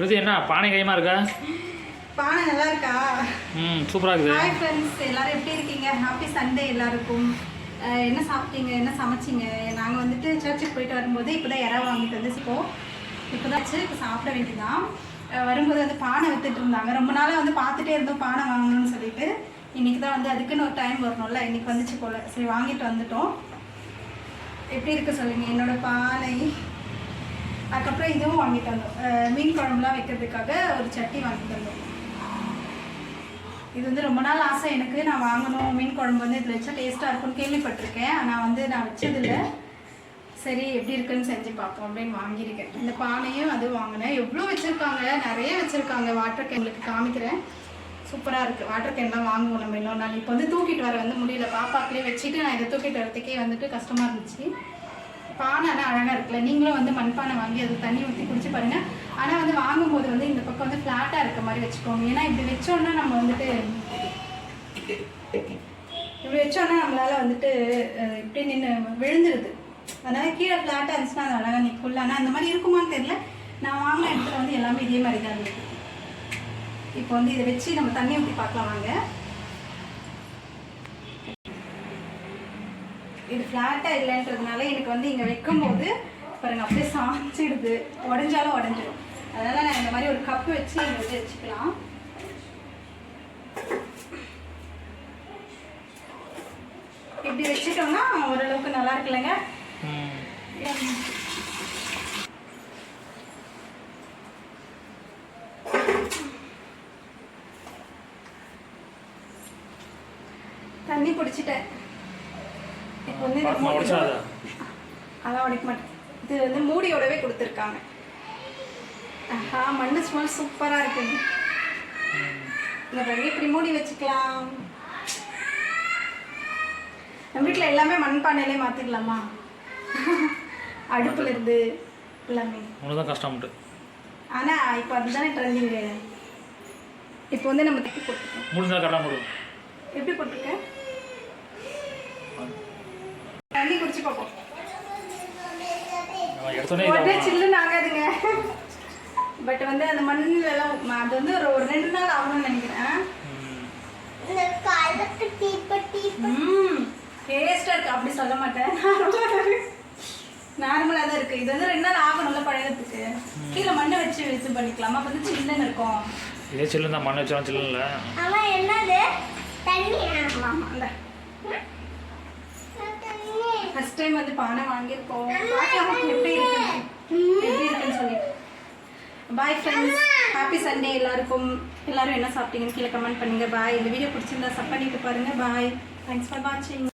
கிருதி என்ன? பானை கையமாக இருக்கா? பானை நல்லா இருக்கா? ம் சூப்பராக இருக்குது. ஹாய் ஃப்ரெண்ட்ஸ் எல்லாரும் எப்படி இருக்கீங்க? ஹாப்பி சண்டே எல்லாருக்கும். என்ன சாப்பிட்டீங்க? என்ன சமைச்சிங்க? நாங்கள் வந்துட்டு சர்ச்சுக்கு போயிட்டு வரும்போது இப்போ தான் இறா வாங்கிட்டு வந்து இப்போ இப்போ தான் இப்போ சாப்பிட வேண்டியதான் வரும்போது வந்து பானை வித்துட்டு இருந்தாங்க. ரொம்ப நாளாக வந்து பார்த்துட்டே இருந்தோம் பானை வாங்கணும்னு சொல்லிட்டு. இன்னைக்கு தான் வந்து அதுக்குன்னு ஒரு டைம் வரணும்ல. இன்னைக்கு வந்துச்சு போல. சரி வாங்கிட்டு வந்துட்டோம். எப்படி இருக்கு சொல்லுங்க. என்னோட பானை. அதுக்கப்புறம் இதுவும் வாங்கிட்டு வந்தோம் மீன் குழம்புலாம் வைக்கிறதுக்காக ஒரு சட்டி வாங்கிட்டு வந்தோம் இது வந்து ரொம்ப நாள் ஆசை. எனக்கு நான் வாங்கணும் மீன் குழம்பு வந்து இதில் வச்சா டேஸ்ட்டாக இருக்கும்னு கேள்விப்பட்டிருக்கேன். ஆனால் வந்து நான் வச்சதில்ல. சரி எப்படி இருக்குன்னு செஞ்சு பார்ப்போம் அப்படின்னு வாங்கியிருக்கேன். இந்த பானையும் அது வாங்கினேன். எவ்வளோ வச்சுருக்காங்க? நிறைய வச்சுருக்காங்க. வாட்டர் கேன் உங்களுக்கு காமிக்கிறேன். சூப்பராக இருக்குது வாட்டர் கேன்லாம் வாங்குவோம் நம்ம இன்னொரு நாள். இப்போ வந்து தூக்கிட்டு வர வந்து முடியல. பாப்பாக்கிலே வச்சுட்டு நான் இதை தூக்கிட்டு வரத்துக்கே வந்துட்டு கஷ்டமாக இருந்துச்சு. பானை அழகாக இருக்குல்ல. நீங்களும் வந்து மண்பானை வாங்கி அது தண்ணி ஊற்றி குடிச்சு பாருங்கள் ஆனால் வந்து வாங்கும்போது வந்து இந்த பக்கம் வந்து ஃப்ளாட்டாக இருக்க மாதிரி வச்சுக்கோங்க. ஏன்னா இப்படி வச்சோன்னா நம்ம வந்துட்டு இப்படி வச்சோன்னா நம்மளால வந்துட்டு இப்படி நின்று விழுந்துருது. அதனால கீழே ஃப்ளாட்டாக இருந்துச்சுன்னா அது அழகாக நிற்கும்ல. ஆனால் அந்த மாதிரி இருக்குமான்னு தெரியல. நான் வாங்கின இடத்துல வந்து எல்லாமே இதே மாதிரி தான் இருந்தது இப்போ வந்து இதை வச்சு நம்ம தண்ணி ஊற்றி பார்க்கலாம் வாங்க. இது ஃப்ளாட்டாக இல்லைன்றதுனால எனக்கு வந்து இங்கே வைக்கும்போது பாருங்க அப்படியே சாஞ்சிடுது. உடஞ்சாலும் உடஞ்சிடும். அதனால் நான் இந்த மாதிரி ஒரு கப்பு வச்சு இங்கே வந்து வச்சுக்கலாம். இப்படி வச்சுட்டோம்னா ஓரளவுக்கு நல்லா இருக்குல்லங்க. தண்ணி குடிச்சிட்டேன். வந்து இது பாத்திமா மூடி- உடைச்சாதா அதான். உடைக்க மாட்டேன். இது வந்து மூடியோடவே கொடுத்துருக்காங்க. ஆஹா மண்ணு ஸ்மெல் சூப்பராக இருக்குது இந்த பாருங்க இப்படி மூடி வச்சுக்கலாம். நம்ம வீட்டில் எல்லாமே மண்பானையிலே மாற்றிக்கலாமா அடுப்புல இருந்து எல்லாமே. உனக்கு தான் கஷ்டம்ட்டு ஆனால் இப்போ அதுதானே ட்ரெண்டிங்கு இப்போ வந்து நம்ம தட்டி போட்டுருக்கோம் முடிஞ்சா கரெக்டாக எப்படி போட்டிருக்க? தண்ணி குடிச்சு பார்ப்போம் உடனே சில்லுன்னு ஆகாதுங்க. பட் வந்து அந்த மண்ணுல எல்லாம் ம- அது வந்து ஒரு ஒரு ரெண்டு நாள் ஆகும்னு நினைக்கிறேன். ம். ம் டேஸ்டா இருக்கு. அப்படி சொல்ல மாட்டேன். நார்மலா தான் இருக்கு. இது வந்து ரெண்டு நாள் ஆகணும்ல பழகிறதுக்கு. கீழே மண்ணை வச்சு இது பண்ணிக்கலாமா. அப்போ வந்து சில்லுன்னு இருக்கும். இதே சில்லுன்னு தான் மண் வச்சாலும் சில்லுன்னு இல்லை அவன் என்னது? தண்ணியா ஆமா அந்த ஃபர்ஸ்ட் டைம் வந்து பானை வாங்கியிருக்கோம். பார்க்கலாம் எப்படி இருக்கு எப்படி இருக்குன்னு சொல்லிட்டு. பாய் ஃப்ரெண்ட்ஸ் ஹாப்பி சண்டே எல்லாருக்கும். எல்லாரும் என்ன சாப்பிட்டீங்கன்னு கீழே கமெண்ட் பண்ணுங்க. பாய். இந்த வீடியோ பிடிச்சிருந்தா சப் பண்ணிட்டு பாருங்க. பாய். தேங்க்ஸ் ஃபார் வாட்சிங்